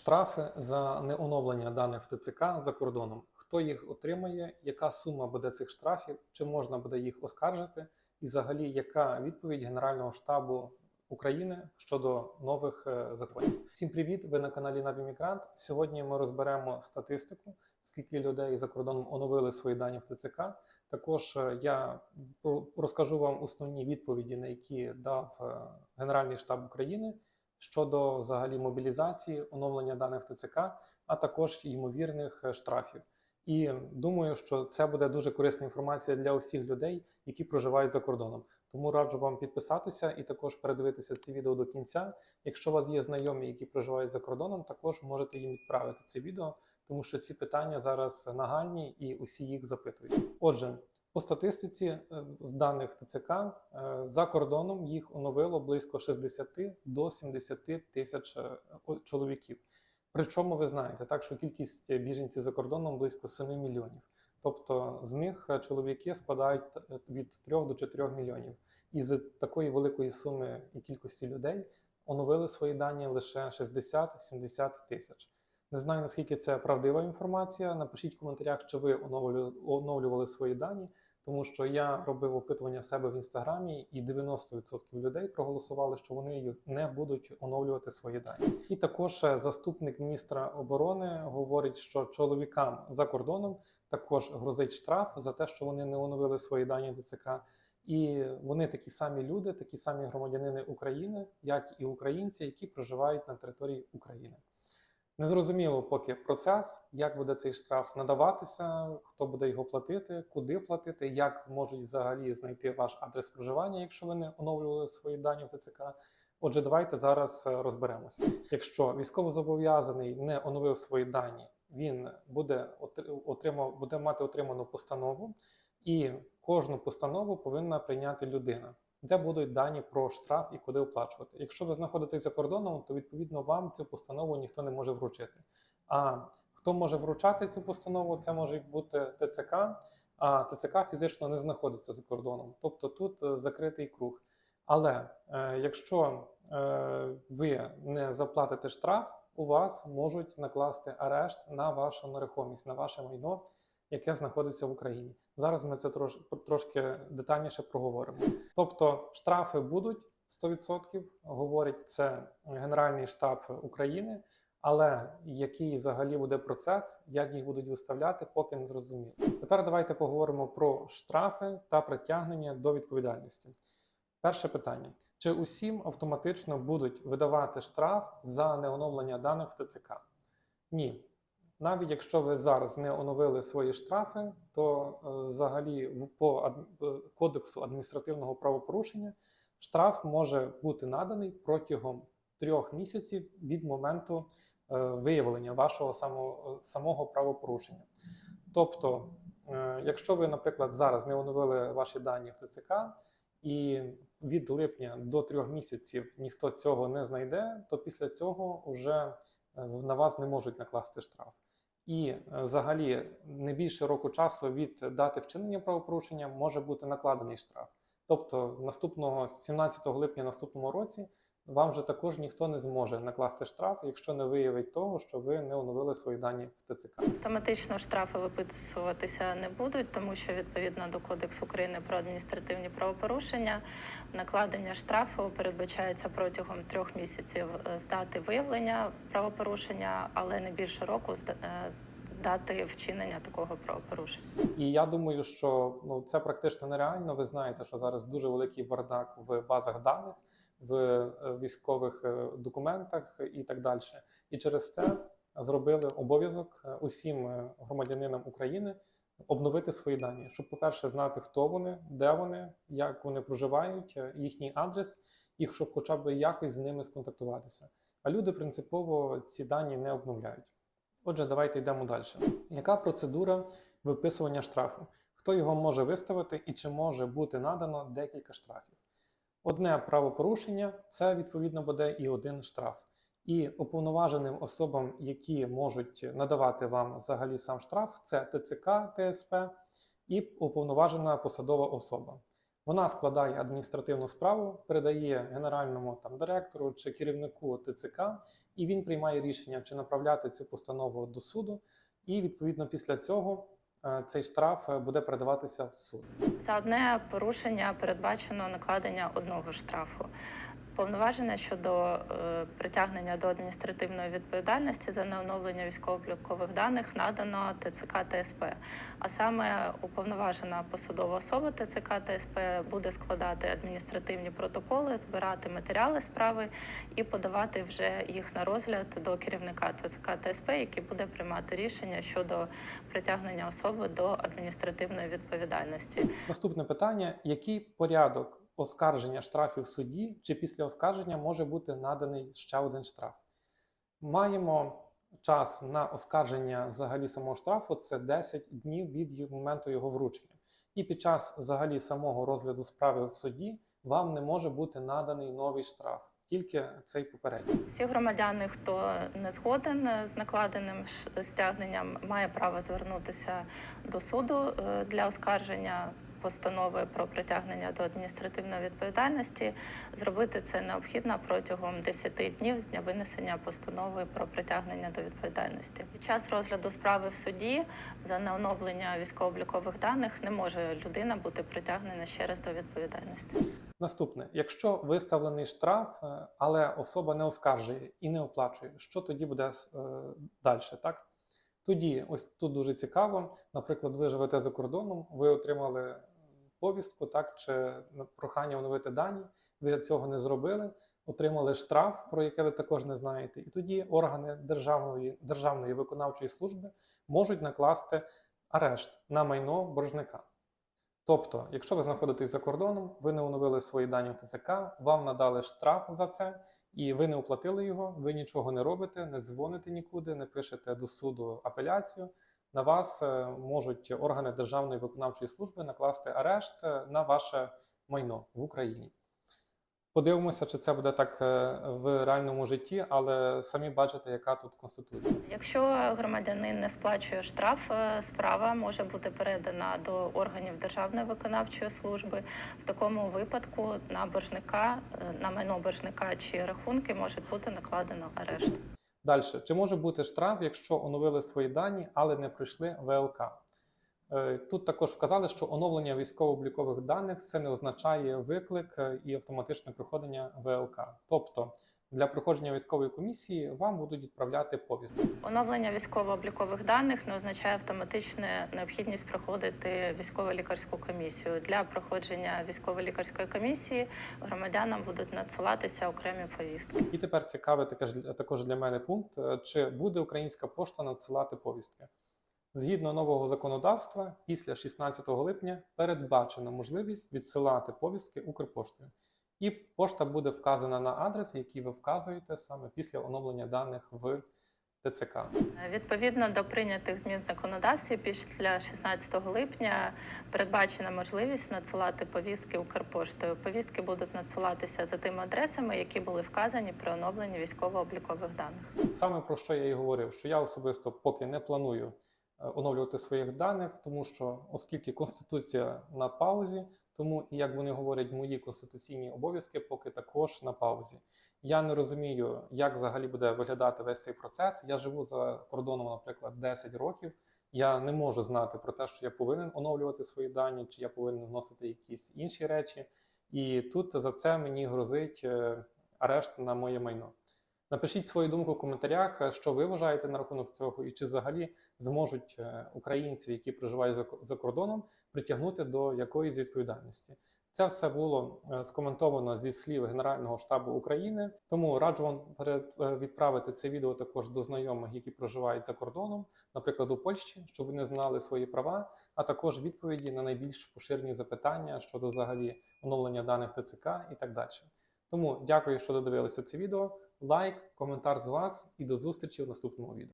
Штрафи за неоновлення даних в ТЦК за кордоном. Хто їх отримає? Яка сума буде цих штрафів? Чи можна буде їх оскаржити? І взагалі, яка відповідь Генерального штабу України щодо нових е, законів? Всім привіт! Ви на каналі Навімігрант. Сьогодні ми розберемо статистику, скільки людей за кордоном оновили свої дані в ТЦК. Також е, я розкажу вам основні відповіді, на які дав е, Генеральний штаб України щодо взагалі мобілізації, оновлення даних ТЦК, а також ймовірних е, штрафів. І думаю, що це буде дуже корисна інформація для усіх людей, які проживають за кордоном. Тому раджу вам підписатися і також передивитися це відео до кінця. Якщо у вас є знайомі, які проживають за кордоном, також можете їм відправити це відео, тому що ці питання зараз нагальні і усі їх запитують. Отже, по статистиці е, з- даних ТЦК е, за кордоном їх оновило близько 60 до 70 тисяч е, чоловіків. Причому ви знаєте, так що кількість біженців за кордоном близько 7 мільйонів. Тобто з них чоловіки складають від 3 до 4 мільйонів. І з такої великої суми і кількості людей оновили свої дані лише 60-70 тисяч. Не знаю наскільки це правдива інформація. Напишіть в коментарях, чи ви оновлювали свої дані, тому що я робив опитування себе в інстаграмі, і 90% людей проголосували, що вони не будуть оновлювати свої дані. І також е, заступник міністра оборони говорить, що чоловікам за кордоном також грозить штраф за те, що вони не оновили свої дані ДЦК. І вони такі самі люди, такі самі громадянини України, як і українці, які проживають на території України. Незрозуміло поки процес, як буде цей штраф надаватися, хто буде його платити, куди платити, як можуть взагалі знайти ваш адрес проживання, якщо ви не оновлювали свої дані в ТЦК. Отже, давайте зараз е, розберемося. Якщо військовозобов'язаний не оновив свої дані, він буде отримав, буде мати отриману постанову, і кожну постанову повинна прийняти людина де будуть дані про штраф і куди оплачувати. Якщо ви знаходитесь за кордоном, то відповідно вам цю постанову ніхто не може вручити. А хто може вручати цю постанову, це може бути ТЦК, а ТЦК фізично не знаходиться за кордоном. Тобто тут е, закритий круг. Але е, якщо е, ви не заплатите штраф, у вас можуть накласти арешт на вашу нерухомість, на ваше майно, яке знаходиться в Україні. Зараз ми це трош, трошки детальніше проговоримо. Тобто штрафи будуть 100%, говорить це Генеральний штаб України. Але який взагалі буде процес, як їх будуть виставляти, поки не зрозуміло. Тепер давайте поговоримо про штрафи та притягнення до відповідальності. Перше питання: чи усім автоматично будуть видавати штраф за неоновлення даних в ТЦК? Ні. Навіть якщо ви зараз не оновили свої штрафи, то е, взагалі по е, кодексу адміністративного правопорушення штраф може бути наданий протягом трьох місяців від моменту е, виявлення вашого самого, самого правопорушення. Тобто, якщо ви, наприклад, зараз не оновили ваші дані в ТЦК, і від липня до трьох місяців ніхто цього не знайде, то після цього вже на вас не можуть накласти штраф. І е, взагалі не більше року часу від дати вчинення правопорушення може бути накладений штраф. Тобто наступного 17 липня наступному році вам вже також ніхто не зможе накласти штраф, якщо не виявить того, що ви не оновили свої дані в ТЦК. Автоматично штрафи виписуватися не будуть, тому що відповідно до Кодексу України про адміністративні правопорушення накладення штрафу передбачається протягом трьох місяців з дати виявлення правопорушення, але не більше року з е, дати вчинення такого правопорушення. І я думаю, що ну це практично нереально. Ви знаєте, що зараз дуже великий бардак в базах даних, в е, військових е, документах і так далі. І через це зробили обов'язок е, усім громадянинам України обновити свої дані, щоб, по-перше, знати, хто вони, де вони, як вони проживають, їхній адрес, і щоб хоча б якось з ними сконтактуватися. А люди принципово ці дані не обновляють. Отже, давайте йдемо далі. Яка процедура виписування штрафу? Хто його може виставити і чи може бути надано декілька штрафів? Одне правопорушення це відповідно буде і один штраф. І уповноваженим особам, які можуть надавати вам взагалі сам штраф, це ТЦК, ТСП і уповноважена посадова особа. Вона складає адміністративну справу, передає генеральному там директору чи керівнику ТЦК, і він приймає рішення, чи направляти цю постанову до суду, і відповідно після цього е, цей штраф е, буде передаватися в суд. За одне порушення передбачено накладення одного штрафу. Повноваження щодо е, притягнення до адміністративної відповідальності за неоновлення військово-облікових даних надано ТЦК ТСП. А саме уповноважена посадова особа ТЦК ТСП буде складати адміністративні протоколи, збирати матеріали справи і подавати вже їх на розгляд до керівника ТЦК ТСП, який буде приймати рішення щодо притягнення особи до адміністративної відповідальності. Наступне питання: який порядок оскарження штрафів в суді, чи після оскарження може бути наданий ще один штраф? Маємо час на оскарження взагалі самого штрафу це 10 днів від моменту його вручення. І під час взагалі самого розгляду справи в суді вам не може бути наданий новий штраф, тільки цей попередній. Всі громадяни, хто не згоден з накладеним стягненням, має право звернутися до суду е, для оскарження постанови про притягнення до адміністративної відповідальності. Зробити це необхідно протягом 10 днів з дня винесення постанови про притягнення до відповідальності. Під час розгляду справи в суді за неоновлення військово-облікових даних не може людина бути притягнена ще раз до відповідальності. Наступне, якщо виставлений штраф, е, але особа не оскаржує і не оплачує, що тоді буде далі? Так? Тоді, ось тут дуже цікаво. Наприклад, ви живете за кордоном, ви отримали повістку, так чи прохання оновити дані. Ви цього не зробили, отримали штраф, про яке ви також не знаєте. І тоді органи державної державної виконавчої служби можуть накласти арешт на майно боржника. Тобто, якщо ви знаходитесь за кордоном, ви не оновили свої дані ТЦК, вам надали штраф за це, і ви не оплатили його, ви нічого не робите, не дзвоните нікуди, не пишете до суду апеляцію. На вас е, можуть органи Державної виконавчої служби накласти арешт е, на ваше майно в Україні. Подивимося, чи це буде так е, в реальному житті, але самі бачите, яка тут конституція. Якщо громадянин не сплачує штраф, е, справа може бути передана до органів Державної виконавчої служби. В такому випадку на боржника, е, на майно боржника чи рахунки може бути накладено арешт. Далі, чи може бути штраф, якщо оновили свої дані, але не пройшли ВЛК? Е, Тут також вказали, що оновлення військово-облікових даних це не означає виклик е, і автоматичне проходження ВЛК. Тобто для проходження військової комісії вам будуть відправляти повістки. Оновлення військово-облікових даних не означає автоматичну необхідність проходити військово-лікарську комісію. Для проходження військово-лікарської комісії громадянам будуть надсилатися окремі повістки. І тепер цікавий також, також для мене пункт: е, чи буде українська пошта надсилати повістки? Згідно нового законодавства, після 16 липня передбачена можливість відсилати повістки Укрпоштою. І пошта буде вказана на адрес, який ви вказуєте саме після оновлення даних в ТЦК. Відповідно до прийнятих змін в законодавстві, після 16 липня передбачена можливість надсилати повістки Укрпоштою. Повістки будуть надсилатися за тими адресами, які були вказані при оновленні військово-облікових даних. Саме про що я і говорив, що я особисто поки не планую е, оновлювати своїх даних, тому що оскільки конституція на паузі, тому як вони говорять, мої конституційні обов'язки поки також на паузі. Я не розумію, як взагалі буде виглядати весь цей процес. Я живу за кордоном, наприклад, 10 років. Я не можу знати про те, що я повинен оновлювати свої дані, чи я повинен вносити якісь інші речі. І тут за це мені грозить е, арешт на моє майно. Напишіть свою думку в коментарях, е, що ви вважаєте на рахунок цього, і чи взагалі зможуть е, українців, які проживають за- кордоном, притягнути до якоїсь відповідальності. Це все було е, скоментовано зі слів Генерального штабу України. Тому раджу вам відправити це відео також до знайомих, які проживають за кордоном, наприклад, у Польщі, щоб вони знали свої права, а також відповіді на найбільш поширені запитання щодо взагалі оновлення даних ТЦК і так далі. Тому дякую, що додивилися це відео. Лайк, коментар з вас і до зустрічі в наступному відео.